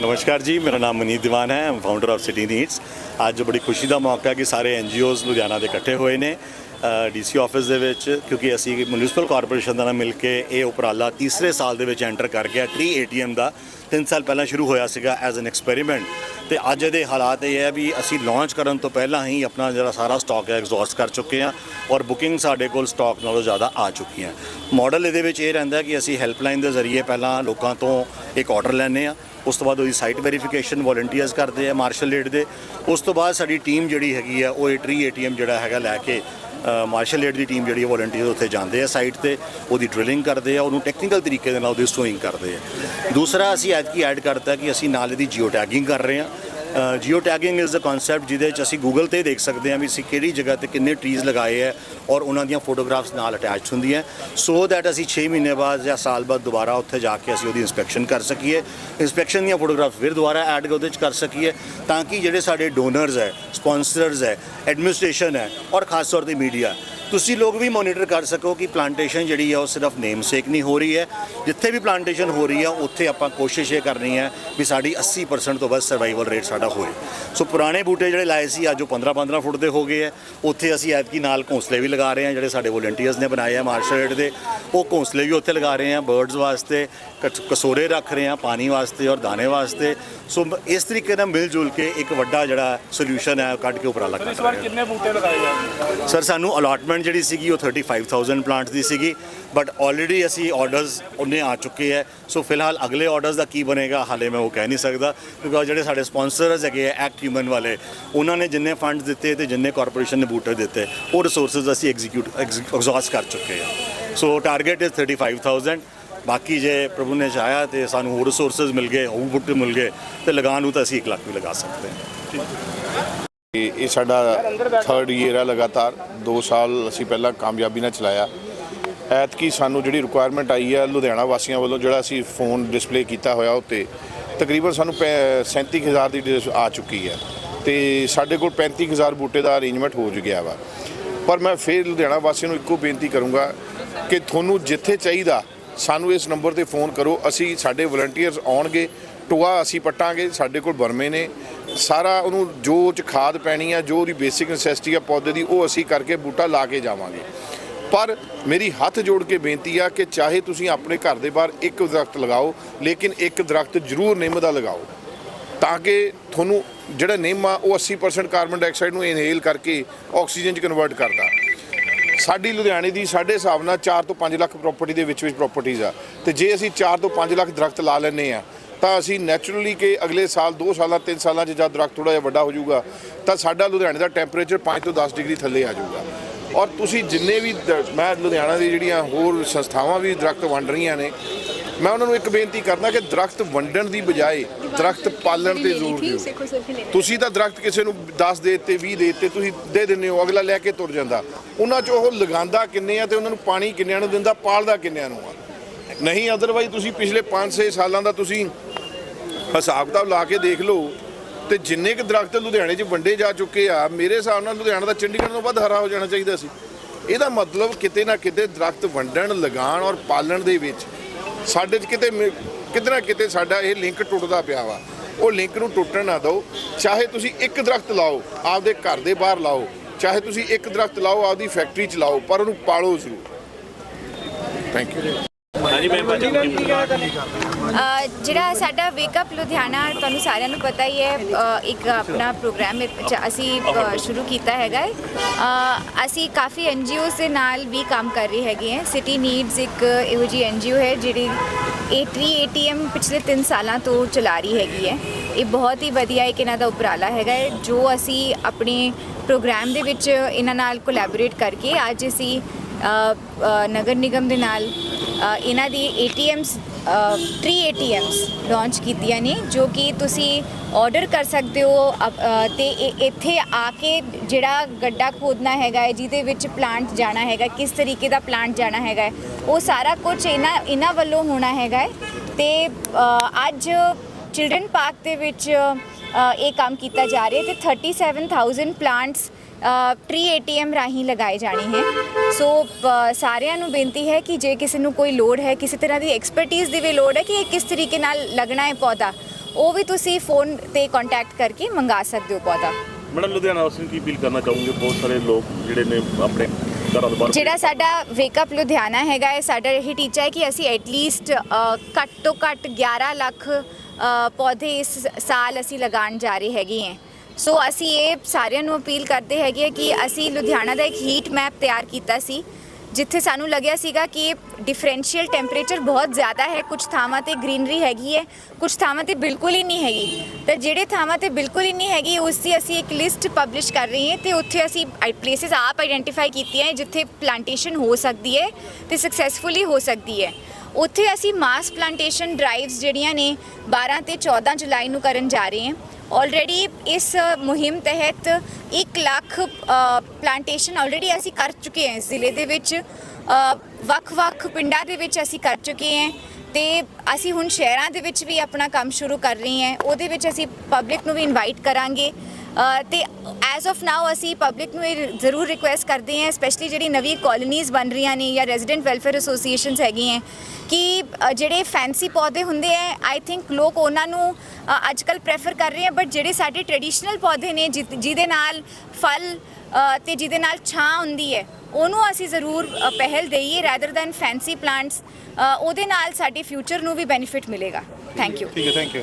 ਨਮਸਕਾਰ ਜੀ, ਮੇਰਾ ਨਾਮ ਮਨੀਤ ਦੀਵਾਨ ਹੈ ਮੈਂ ਫਾਊਂਡਰ ਆਫ ਸਿਟੀ ਨੀਡਸ ਅੱਜ ਬੜੀ ਖੁਸ਼ੀ ਦਾ ਮੌਕਾ ਹੈ ਕਿ ਸਾਰੇ ਐਨਜੀਓਜ਼ ਲੁਧਿਆਣਾ ਦੇ ਇਕੱਠੇ ਹੋਏ ਨੇ ਡੀਸੀ ਆਫਿਸ ਦੇ ਵਿੱਚ, ਕਿਉਂਕਿ ਅਸੀਂ ਮਿਊਨਿਸਪਲ ਕਾਰਪੋਰੇਸ਼ਨ ਦਾ ਨਾਲ ਮਿਲ ਕੇ ਇਹ ਉਪਰਾਲਾ ਤੀਸਰੇ ਸਾਲ ਦੇ ਵਿੱਚ ਐਂਟਰ ਕਰ ਗਿਆ ਟਰੀ ਏਟੀਐਮ ਦਾ। 3 ਸਾਲ ਪਹਿਲਾਂ ਸ਼ੁਰੂ ਹੋਇਆ ਸੀਗਾ ਐਜ਼ ਐਨ ਐਕਸਪੈਰੀਮੈਂਟ ਤੇ ਅੱਜ ਦੇ ਹਾਲਾਤ ਇਹ ਹੈ ਵੀ ਅਸੀਂ ਲਾਂਚ ਕਰਨ ਤੋਂ ਪਹਿਲਾਂ ਹੀ ਆਪਣਾ ਜਿਹੜਾ ਸਾਰਾ ਸਟਾਕ ਹੈ ਐਗਜ਼ੌਸਟ ਕਰ ਚੁੱਕੇ ਹਾਂ ਔਰ ਬੁਕਿੰਗ ਸਾਡੇ ਕੋਲ ਸਟਾਕ ਨਾਲੋਂ ਜ਼ਿਆਦਾ ਆ ਚੁੱਕੀਆਂ ਮਾਡਲ ਇਹਦੇ ਵਿੱਚ ਇਹ ਰਹਿੰਦਾ ਕਿ ਅਸੀਂ ਹੈਲਪਲਾਈਨ ਦੇ ਜ਼ਰੀਏ ਪਹਿਲਾਂ ਲੋਕਾਂ ਤੋਂ ਇੱਕ ਆਰਡਰ ਲੈਂਦੇ ਆ ਉਸ ਤੋਂ ਬਾਅਦ ਉਹਦੀ ਸਾਈਟ ਵੈਰੀਫਿਕੇਸ਼ਨ ਵੋਲੰਟੀਅਰਸ ਕਰਦੇ ਆ ਮਾਰਸ਼ਲ ਏਡ ਦੇ, ਉਸ ਤੋਂ ਬਾਅਦ ਸਾਡੀ ਟੀਮ ਜਿਹੜੀ ਹੈਗੀ ਆ, ਉਹ ਇਹ ਟਰੀ ਏਟੀਐਮ ਜਿਹੜਾ ਹੈਗਾ ਲੈ ਕੇ ਮਾਰਸ਼ਲ ਏਡ ਦੀ ਟੀਮ ਜਿਹੜੀ ਵੋਲੰਟੀਅਰ ਉੱਥੇ ਜਾਂਦੇ ਆ ਸਾਈਟ ਤੇ, ਉਹਦੀ ਡ੍ਰਿਲਿੰਗ ਕਰਦੇ ਆ, ਉਹਨੂੰ ਟੈਕਨੀਕਲ ਤਰੀਕੇ ਦੇ ਨਾਲ ਉਹਦੀ ਸਟੋਇੰਗ ਕਰਦੇ ਆ। ਦੂਸਰਾ ਅਸੀਂ ਐਤਕੀ ਐਡ ਕਰਤਾ ਕਿ ਅਸੀਂ ਨਾਲ ਇਹਦੀ ਜੀਓ ਟੈਗਿੰਗ ਕਰ ਰਹੇ ਆ geo tagging is a concept ਜਿਹਦੇ ਵਿੱਚ ਅਸੀਂ ਗੂਗਲ ਤੇ ਦੇਖ ਸਕਦੇ ਹਾਂ ਵੀ ਅਸੀਂ ਕਿਹੜੀ ਜਗ੍ਹਾ ਤੇ ਕਿੰਨੇ ਟਰੀਜ਼ ਲਗਾਏ ਹੈ ਔਰ ਉਹਨਾਂ ਦੀਆਂ ਫੋਟੋਗ੍ਰਾਫਸ ਨਾਲ ਅਟੈਚ ਹੁੰਦੀਆਂ ਸੋ ਦੈਟ ਅਸੀਂ 6 ਮਹੀਨੇ ਬਾਅਦ ਜਾਂ ਸਾਲ ਬਾਅਦ ਦੁਬਾਰਾ ਉੱਥੇ ਜਾ ਕੇ ਅਸੀਂ ਉਹਦੀ ਇਨਸਪੈਕਸ਼ਨ ਕਰ ਸਕੀਏ। ਇਨਸਪੈਕਸ਼ਨ ਦੀਆਂ ਫੋਟੋਗ੍ਰਾਫਸ ਫਿਰ ਦੁਬਾਰਾ ਐਡ ਉਹਦੇ ਵਿੱਚ ਕਰ ਸਕੀਏ ਤਾਂ ਕਿ ਜਿਹੜੇ ਸਾਡੇ ਡੋਨਰਸ ਹੈ ਸਪਾਂਸਰਸ ਹੈ ਐਡਮਿਨਿਸਟ੍ਰੇਸ਼ਨ ਹੈ ਔਰ ਖਾਸ ਤੌਰ ਤੇ ਮੀਡੀਆ ਤੁਸੀਂ ਲੋਕ ਵੀ ਮੋਨੀਟਰ ਕਰ ਸਕੋ ਕਿ ਪਲਾਂਟੇਸ਼ਨ ਜਿਹੜੀ ਹੈ ਉਹ ਸਿਰਫ ਨੇਮ ਸੇਕ ਨਹੀਂ ਹੋ ਰਹੀ ਹੈ। ਜਿੱਥੇ ਵੀ ਪਲਾਂਟੇਸ਼ਨ ਹੋ ਰਹੀ ਹੈ ਉੱਥੇ ਆਪਾਂ ਕੋਸ਼ਿਸ਼ ਇਹ ਕਰਨੀ ਹੈ ਵੀ ਸਾਡੀ 80% ਤੋਂ ਵੱਧ ਸਰਵਾਈਵਲ ਰੇਟ ਸਾਡਾ ਹੋਏ। ਸੋ ਪੁਰਾਣੇ ਬੂਟੇ ਜਿਹੜੇ ਲਾਏ ਸੀ ਅੱਜ ਉਹ 15-15 ਫੁੱਟ ਦੇ ਹੋ ਗਏ ਹੈ। ਉੱਥੇ ਅਸੀਂ ਐਤਕੀ ਨਾਲ ਘੋਂਸਲੇ ਵੀ ਲਗਾ ਰਹੇ ਹਾਂ ਜਿਹੜੇ ਸਾਡੇ ਵੋਲੰਟੀਅਰਸ ਨੇ ਬਣਾਏ ਆ ਮਾਰਸ਼ਲ ਏਡ ਦੇ। ਉਹ ਘੋਂਸਲੇ ਵੀ ਉੱਥੇ ਲਗਾ ਰਹੇ ਹਾਂ ਬਰਡਸ ਵਾਸਤੇ ਕਸੋਰੇ ਰੱਖ ਰਹੇ ਹਾਂ ਪਾਣੀ ਵਾਸਤੇ ਔਰ ਦਾਣੇ ਵਾਸਤੇ। ਸੋ ਇਸ ਤਰੀਕੇ ਨਾਲ ਮਿਲ ਜੁਲ ਕੇ ਇੱਕ ਵੱਡਾ ਜਿਹੜਾ ਸੋਲੂਸ਼ਨ ਹੈ ਕੱਢ ਕੇ ਉਪਰਾਲਾ ਕਰ ਇਸ ਰਹੇ ਵਾਰ ਹਾਂ ਕਿੰਨੇ ਬੂਟੇ ਲਗਾਏ ਜਾਣਗੇ ਸਰ ਸਾਨੂੰ ਅਲਾਟਮੈਂਟ ਜਿਹੜੀ ਸੀਗੀ ਉਹ 35000 ਪਲਾਂਟਸ ਦੀ ਸੀਗੀ ਬਟ ਆਲਰੇਡੀ ਅਸੀਂ ਆਰਡਰਸ ਉਹਨੇ ਆ ਚੁੱਕੇ ਹੈ। ਸੋ ਫਿਲਹਾਲ ਅਗਲੇ ਆਰਡਰਸ ਦਾ ਕੀ ਬਣੇਗਾ, ਹਾਲੇ ਮੈਂ ਉਹ ਕਹਿ ਨਹੀਂ ਸਕਦਾ, ਕਿਉਂਕਿ ਜਿਹੜੇ ਸਾਡੇ ਸਪਾਂਸਰਸ ਹੈਗੇ ਆ ਐਕਟ ਹਿਊਮਨ ਵਾਲੇ, ਉਹਨਾਂ ਨੇ ਜਿੰਨੇ ਫੰਡ ਦਿੱਤੇ ਤੇ ਜਿੰਨੇ ਕਾਰਪੋਰੇਸ਼ਨ ਨੇ ਬੂਟੇ ਦਿੱਤੇ, ਉਹ ਰਿਸੋਰਸਸ ਅਸੀਂ ਐਗਜ਼ੀਕਿਊਟ ਐਗਜ਼ੌਸਟ ਕਰ ਚੁੱਕੇ ਹਾਂ। ਸੋ ਟਾਰਗੇਟ ਇਜ਼ 35000 ਬਾਕੀ ਜੇ ਪ੍ਰਭੂ ਨੇ ਚਾਹਿਆ ਤੇ ਸਾਨੂੰ ਹੋਰ ਰਿਸੋਰਸਸ ਮਿਲ ਗਏ ਹੋਰ ਬੂਟੇ ਮਿਲ ਗਏ, ਤੇ ਲਗਾਉਣ ਨੂੰ ਤਾਂ ਅਸੀਂ 1 ਲੱਖ ਵੀ ਲਗਾ ਸਕਦੇ ਹਾਂ। ਇਹ ਸਾਡਾ ਥਰਡ ਈਅਰ ਆ ਲਗਾਤਾਰ। 2 ਸਾਲ ਅਸੀਂ ਪਹਿਲਾਂ ਕਾਮਯਾਬੀ ਨਾਲ ਚਲਾਇਆ। ਐਤਕੀ ਸਾਨੂੰ ਜਿਹੜੀ ਰਿਕੁਆਇਰਮੈਂਟ ਆਈ ਆ ਲੁਧਿਆਣਾ ਵਾਸੀਆਂ ਵੱਲੋਂ, ਜਿਹੜਾ ਅਸੀਂ ਫੋਨ ਡਿਸਪਲੇ ਕੀਤਾ ਹੋਇਆ ਉੱਤੇ, ਤਕਰੀਬਨ ਸਾਨੂੰ ਪੈ- 37000 ਦੀ ਡਿਸ ਆ ਚੁੱਕੀ ਹੈ ਤੇ ਸਾਡੇ ਕੋਲ 35000 ਬੂਟੇ ਦਾ ਅਰੇਂਜਮੈਂਟ ਹੋ ਗਿਆ ਵਾ। ਪਰ ਮੈਂ ਫੇਰ ਲੁਧਿਆਣਾ ਵਾਸੀਆਂ ਨੂੰ ਇੱਕੋ ਬੇਨਤੀ ਕਰੂੰਗਾ ਕਿ ਤੁਹਾਨੂੰ ਜਿੱਥੇ ਚਾਹੀਦਾ, ਸਾਨੂੰ ਇਸ ਨੰਬਰ ਤੇ ਫੋਨ ਕਰੋ। ਅਸੀਂ ਸਾਡੇ ਵਲੰਟੀਅਰਸ ਆਉਣਗੇ, ਟੋਆ ਅਸੀਂ ਪੱਟਾਂਗੇ, ਸਾਡੇ ਕੋਲ ਬਰਮੇ ਨੇ। ਸਾਰਾ ਉਹਨੂੰ ਜੋ ਉਹ 'ਚ ਖਾਦ ਪੈਣੀ ਆ, ਜੋ ਉਹਦੀ ਬੇਸਿਕ ਨੈਸੈਸਿਟੀ ਆ ਪੌਦੇ ਦੀ, ਉਹ ਅਸੀਂ ਕਰਕੇ ਬੂਟਾ ਲਾ ਕੇ ਜਾਵਾਂਗੇ। ਪਰ ਮੇਰੀ ਹੱਥ ਜੋੜ ਕੇ ਬੇਨਤੀ ਆ ਕਿ ਚਾਹੇ ਤੁਸੀਂ ਆਪਣੇ ਘਰ ਦੇ ਬਾਹਰ ਇੱਕ ਦਰਖਤ ਲਗਾਓ, ਲੇਕਿਨ ਇੱਕ ਦਰਖਤ ਜ਼ਰੂਰ ਨਿੰਮ ਦਾ ਲਗਾਓ। ਤਾਂ ਕਿ ਤੁਹਾਨੂੰ ਜਿਹੜਾ ਨਿੰਮ ਆ, ਉਹ 80% ਕਾਰਬਨ ਡਾਈਆਕਸਾਈਡ ਨੂੰ ਇਨਹੇਲ ਕਰਕੇ ਆਕਸੀਜਨ 'ਚ ਕਨਵਰਟ ਕਰਦਾ। ਸਾਡੀ ਲੁਧਿਆਣੇ ਦੀ ਸਾਡੇ ਹਿਸਾਬ ਨਾਲ 4 ਤੋਂ 5 ਲੱਖ ਪ੍ਰਾਪਰਟੀ ਦੇ ਵਿੱਚ ਵਿੱਚ ਪ੍ਰਾਪਰਟੀਆਂ ਆ। ਤੇ ਜੇ ਅਸੀਂ 4 ਤੋਂ 5 ਲੱਖ ਦਰਖਤ ਲਾ ਲੈਨੇ ਆ ਤਾਂ ਅਸੀਂ ਨੈਚੁਰਲੀ ਕਿ ਅਗਲੇ ਸਾਲ 2 ਸਾਲਾਂ 3 ਸਾਲਾਂ 'ਚ ਜਦ ਦਰਖਤ ਥੋੜਾ ਜਿਹਾ ਵੱਡਾ ਹੋ ਜਾਊਗਾ, ਤਾਂ ਸਾਡਾ ਲੁਧਿਆਣੇ ਦਾ ਟੈਂਪਰੇਚਰ 5 ਤੋਂ 10 ਡਿਗਰੀ ਥੱਲੇ ਆ ਜਾਊਗਾ। ਔਰ ਤੁਸੀਂ ਜਿੰਨੇ ਵੀ ਦ- ਮੈਂ ਲੁਧਿਆਣਾ ਦੀ ਜਿਹੜੀਆਂ ਹੋਰ ਸੰਸਥਾਵਾਂ ਵੀ ਦਰਖਤ ਵੰਡ ਰਹੀਆਂ ਨੇ, ਮੈਂ ਉਹਨਾਂ ਨੂੰ ਇੱਕ ਬੇਨਤੀ ਕਰਦਾ ਕਿ ਦਰਖਤ ਵੰਡਣ ਦੀ ਬਜਾਏ ਦਰਖਤ ਪਾਲਣ ਤੇ ਜ਼ੋਰ ਦਿਓ। ਤੁਸੀਂ ਤਾਂ ਦਰਖਤ ਕਿਸੇ ਨੂੰ 10 ਦੇ ਦਿੱਤੇ 20 ਦੇ ਦਿੱਤੇ, ਤੁਸੀਂ ਦੇ ਦਿੰਦੇ ਹੋ, ਅਗਲਾ ਲੈ ਕੇ ਤੁਰ ਜਾਂਦਾ। ਉਹਨਾਂ 'ਚ ਉਹ ਲਗਾਉਂਦਾ ਕਿੰਨੇ ਆ ਤੇ ਉਹਨਾਂ ਨੂੰ ਪਾਣੀ ਕਿੰਨਿਆਂ ਨੂੰ ਦਿੰਦਾ, ਪਾਲਦਾ ਕਿੰਨਿਆਂ ਨੂੰ ਆ? ਨਹੀਂ ਅਦਰਵਾਈਜ਼ ਤੁਸੀਂ ਪਿਛਲੇ 5-6 ਸਾਲਾਂ ਦਾ ਤੁਸੀਂ ਹਿਸਾਬ ਕਿਤਾਬ ਲਾ ਕੇ ਦੇਖ ਲਓ ਤੇ ਜਿੰਨੇ ਕੁ ਦਰਖਤ ਲੁਧਿਆਣੇ 'ਚ ਵੰਡੇ ਜਾ ਚੁੱਕੇ ਆ, ਮੇਰੇ ਹਿਸਾਬ ਨਾਲ ਲੁਧਿਆਣਾ ਦਾ ਚੰਡੀਗੜ੍ਹ ਤੋਂ ਵੱਧ ਹਰਾ ਹੋ ਜਾਣਾ ਚਾਹੀਦਾ ਸੀ। ਇਹਦਾ ਮਤਲਬ ਕਿਤੇ ਨਾ ਕਿਤੇ ਦਰਖਤ ਵੰਡਣ, ਲਗਾਉਣ ਔਰ ਪਾਲਣ ਦੇ ਵਿੱਚ ਸਾਡੇ 'ਚ ਕਿਤੇ ਮ- ਕਿਤੇ ਨਾ ਕਿਤੇ ਸਾਡਾ ਇਹ ਲਿੰਕ ਟੁੱਟਦਾ ਪਿਆ ਵਾ। ਉਹ ਲਿੰਕ ਨੂੰ ਟੁੱਟਣ ਨਾ ਦਿਓ। ਚਾਹੇ ਤੁਸੀਂ ਇੱਕ ਦਰਖਤ ਲਾਓ, ਆਪਦੇ ਘਰ ਦੇ ਬਾਹਰ ਲਾਓ, ਚਾਹੇ ਤੁਸੀਂ ਇੱਕ ਦਰਖਤ ਲਾਓ, ਆਪਦੀ ਫੈਕਟਰੀ 'ਚ ਲਾਓ, ਪਰ ਉਹਨੂੰ ਪਾਲੋ ਜ਼ਰੂਰ। ਥੈਂਕ ਯੂ ਜਿਹੜਾ ਸਾਡਾ ਵੇਕਅਪ ਲੁਧਿਆਣਾ ਤੁਹਾਨੂੰ ਸਾਰਿਆਂ ਨੂੰ ਪਤਾ ਹੀ ਹੈ ਅ, ਇੱਕ ਆਪਣਾ ਪ੍ਰੋਗਰਾਮ ਅਸੀਂ ਅ, ਸ਼ੁਰੂ ਕੀਤਾ ਹੈਗਾ ਹੈ। ਅ, ਅਸੀਂ ਕਾਫੀ ਐਨਜੀਓਜ਼ ਦੇ ਨਾਲ ਵੀ ਕੰਮ ਕਰ ਰਹੇ ਹੈਗੇ ਹਾਂ। ਸਿਟੀ ਨੀਡਸ ਇੱਕ ਇਹੋ ਜੀ ਐਨਜੀਓ ਹੈ ਜਿਹੜੀ ਇਹ ਟਰੀ ਏਟੀਐਮ ਪਿਛਲੇ 3 ਸਾਲਾਂ ਤੋਂ ਚਲਾ ਰਹੀ ਹੈਗੀ ਹੈ। ਇਹ ਬਹੁਤ ਹੀ ਵਧੀਆ ਇੱਕ ਇਹਨਾਂ ਦਾ ਉਪਰਾਲਾ ਹੈਗਾ ਹੈ ਜੋ ਅਸੀਂ ਆਪਣੇ ਪ੍ਰੋਗਰਾਮ ਦੇ ਵਿੱਚ ਇਹਨਾਂ ਨਾਲ ਕੋਲੈਬੋਰੇਟ ਕਰਕੇ ਅੱਜ ਅਸੀਂ ਅ, ਅ, ਨਗਰ ਨਿਗਮ ਦੇ ਨਾਲ ਇਹਨਾਂ ਦੀ ਏਟੀਐਮਸ ਟਰੀ ਏਟੀਐਮਸ ਲਾਂਚ ਕੀਤੀਆਂ ਨੇ, ਜੋ ਕਿ ਤੁਸੀਂ ਆਰਡਰ ਕਰ ਸਕਦੇ ਹੋ, ਅਪ- ਤੇ ਇਹ- ਇੱਥੇ ਆ ਕੇ ਜਿਹੜਾ ਗੱਡਾ ਖੋਦਣਾ ਹੈਗਾ ਹੈ, ਜਿਹਦੇ ਵਿੱਚ ਪਲਾਂਟ ਜਾਣਾ ਹੈਗਾ, ਕਿਸ ਤਰੀਕੇ ਦਾ ਪਲਾਂਟ ਜਾਣਾ ਹੈਗਾ ਉਹ ਸਾਰਾ ਕੁਝ ਇਹਨਾਂ ਇਹਨਾਂ ਵੱਲੋਂ ਹੋਣਾ ਹੈਗਾ ਹੈ। ਤੇ ਅੱਜ ਚਿਲਡਰਨ ਪਾਰਕ ਦੇ ਵਿੱਚ ਇਹ ਕੰਮ ਕੀਤਾ ਜਾ ਰਿਹਾ ਹੈ, ਤੇ 37000 ਪਲਾਂਟਸ ਟਰੀ ਏਟੀਐਮ ਰਾਹੀਂ ਲਗਾਏ ਜਾਣੇ ਹੈ। ਸੋ ਸਾਰਿਆਂ ਨੂੰ ਬੇਨਤੀ ਹੈ ਕਿ ਜੇ ਕਿਸੇ ਨੂੰ ਕੋਈ ਲੋੜ ਹੈ ਕਿਸੇ ਤਰ੍ਹਾਂ ਦੀ ਐਕਸਪਰਟਿਜ਼ ਦੀ ਵੀ ਲੋੜ ਹੈ ਕਿ ਇਹ ਕਿਸ ਤਰੀਕੇ ਨਾਲ ਲੱਗਣਾ ਹੈ ਪੌਦਾ ਉਹ ਵੀ ਤੁਸੀਂ ਫੋਨ ਤੇ ਕੰਟੈਕਟ ਕਰਕੇ ਮੰਗਾ ਸਕਦੇ ਹੋ ਪੌਦਾ। ਮੈਡਮ ਲੁਧਿਆਣਾ ਵਾਸੀਆਂ ਕੀ ਅਪੀਲ ਕਰਨਾ ਚਾਹੋਗੇ? ਬਹੁਤ ਸਾਰੇ ਲੋਕ ਜਿਹੜੇ ਨੇ ਆਪਣੇ ਜਿਹੜਾ ਸਾਡਾ ਵੇਕਅਪ ਲੁਧਿਆਣਾ ਹੈਗਾ ਹੈ ਸਾਡਾ ਇਹ ਟੀਚਾ ਹੈ ਕਿ ਅਸੀਂ ਐਟਲੀਸਟ ਘੱਟ ਤੋਂ ਘੱਟ 11 ਲੱਖ ਪੌਦੇ ਇਸ ਸਾਲ ਅਸੀਂ ਲਗਾਉਣ ਜਾ ਰਹੇ ਹੈਗੇ ਹਾਂ। ਸੋ ਅਸੀਂ ਇਹ ਸਾਰਿਆਂ ਨੂੰ ਅਪੀਲ ਕਰਦੇ ਹੈਗੇ ਕਿ ਅਸੀਂ ਲੁਧਿਆਣਾ ਦਾ ਇੱਕ ਹੀਟ ਮੈਪ ਤਿਆਰ ਕੀਤਾ ਸੀ, ਜਿੱਥੇ ਸਾਨੂੰ ਲੱਗਿਆ ਸੀਗਾ ਕਿ ਡਿਫਰੈਂਸ਼ੀਅਲ ਟੈਂਪਰੇਚਰ ਬਹੁਤ ਜ਼ਿਆਦਾ ਹੈ ਕੁਝ ਥਾਵਾਂ ਤੇ ਗ੍ਰੀਨਰੀ ਹੈਗੀ ਹੈ ਕੁਝ ਥਾਵਾਂ ਤੇ ਬਿਲਕੁਲ ਹੀ ਨਹੀਂ ਹੈਗੀ। ਤਾਂ ਜਿਹੜੇ ਥਾਵਾਂ ਤੇ ਬਿਲਕੁਲ ਹੀ ਨਹੀਂ ਹੈਗੀ, ਉਸ ਦੀ ਅਸੀਂ ਇੱਕ ਲਿਸਟ ਪਬਲਿਸ਼ ਕਰ ਰਹੀ ਹਾਂ ਤੇ ਉੱਥੇ ਅਸੀਂ ਪਲੇਸਿਸ ਆਪ ਆਈਡੈਂਟੀਫਾਈ ਕੀਤੀਆਂ ਜਿੱਥੇ ਪਲਾਂਟੇਸ਼ਨ ਹੋ ਸਕਦੀ ਹੈ ਤੇ ਸਕਸੈਸਫੁਲੀ ਹੋ ਸਕਦੀ ਹੈ। ਉੱਥੇ ਅਸੀਂ ਮਾਸ ਪਲਾਂਟੇਸ਼ਨ ਡਰਾਈਵਸ ਜਿਹੜੀਆਂ ਨੇ 12 ਤੇ 14 ਜੁਲਾਈ ਨੂੰ ਕਰਨ ਜਾ ਰਹੇ ਹਾਂ। ਆਲਰੇਡੀ ਇਸ ਮੁਹਿੰਮ ਤਹਿਤ 1 ਲੱਖ ਪਲਾਂਟੇਸ਼ਨ ਆਲਰੇਡੀ ਅਸੀਂ ਕਰ ਚੁੱਕੇ ਹਾਂ ਇਸ ਜ਼ਿਲ੍ਹੇ ਦੇ ਵਿੱਚ। ਵੱਖ-ਵੱਖ ਪਿੰਡਾਂ ਦੇ ਵਿੱਚ ਅਸੀਂ ਕਰ ਚੁੱਕੇ ਹਾਂ ਤੇ ਅਸੀਂ ਹੁਣ ਸ਼ਹਿਰਾਂ ਦੇ ਵਿੱਚ ਵੀ ਆਪਣਾ ਕੰਮ ਸ਼ੁਰੂ ਕਰ ਰਹੇ ਹਾਂ। ਉਹਦੇ ਵਿੱਚ ਅਸੀਂ ਪਬਲਿਕ ਨੂੰ ਵੀ ਇਨਵਾਈਟ ਕਰਾਂਗੇ। ਤੇ ਐਜ਼ ਆਫ ਨਾਓ ਅਸੀਂ ਪਬਲਿਕ ਨੂੰ ਇਹ ਜ਼ਰੂਰ ਰਿਕੁਐਸਟ ਕਰਦੇ ਹਾਂ ਸਪੈਸ਼ਲੀ ਜਿਹੜੀ ਨਵੀਂ ਕਾਲੋਨੀਜ਼ ਬਣ ਰਹੀਆਂ ਨੇ ਜਾਂ ਰੈਜ਼ੀਡੈਂਟ ਵੈਲਫੇਅਰ ਐਸੋਸੀਏਸ਼ਨਸ ਹੈਗੀਆਂ ਕਿ ਜਿਹੜੇ ਫੈਂਸੀ ਪੌਦੇ ਹੁੰਦੇ ਆ ਆਈ ਥਿੰਕ ਲੋਕ ਉਹਨਾਂ ਨੂੰ ਅ, ਅੱਜਕੱਲ ਪ੍ਰੈਫਰ ਕਰ ਰਹੇ ਆ ਬਟ ਜਿਹੜੇ ਸਾਡੇ ਟ੍ਰੈਡੀਸ਼ਨਲ ਪੌਦੇ ਨੇ ਜਿਹ- ਜਿਹਦੇ ਨਾਲ ਫਲ ਅ, ਤੇ ਜਿਹਦੇ ਨਾਲ ਛਾਂ ਹੁੰਦੀ ਹੈ ਉਹਨੂੰ ਅਸੀਂ ਜ਼ਰੂਰ ਪਹਿਲ ਦੇਈਏ ਰੈਦਰ ਦੈਨ ਫੈਂਸੀ ਪਲਾਂਟਸ ਉਹਦੇ ਨਾਲ ਸਾਡੇ ਫਿਊਚਰ ਨੂੰ ਵੀ ਬੈਨੀਫਿਟ ਮਿਲੇਗਾ। ਥੈਂਕ ਯੂ ਠੀਕ ਹੈ ਥੈਂਕ ਯੂ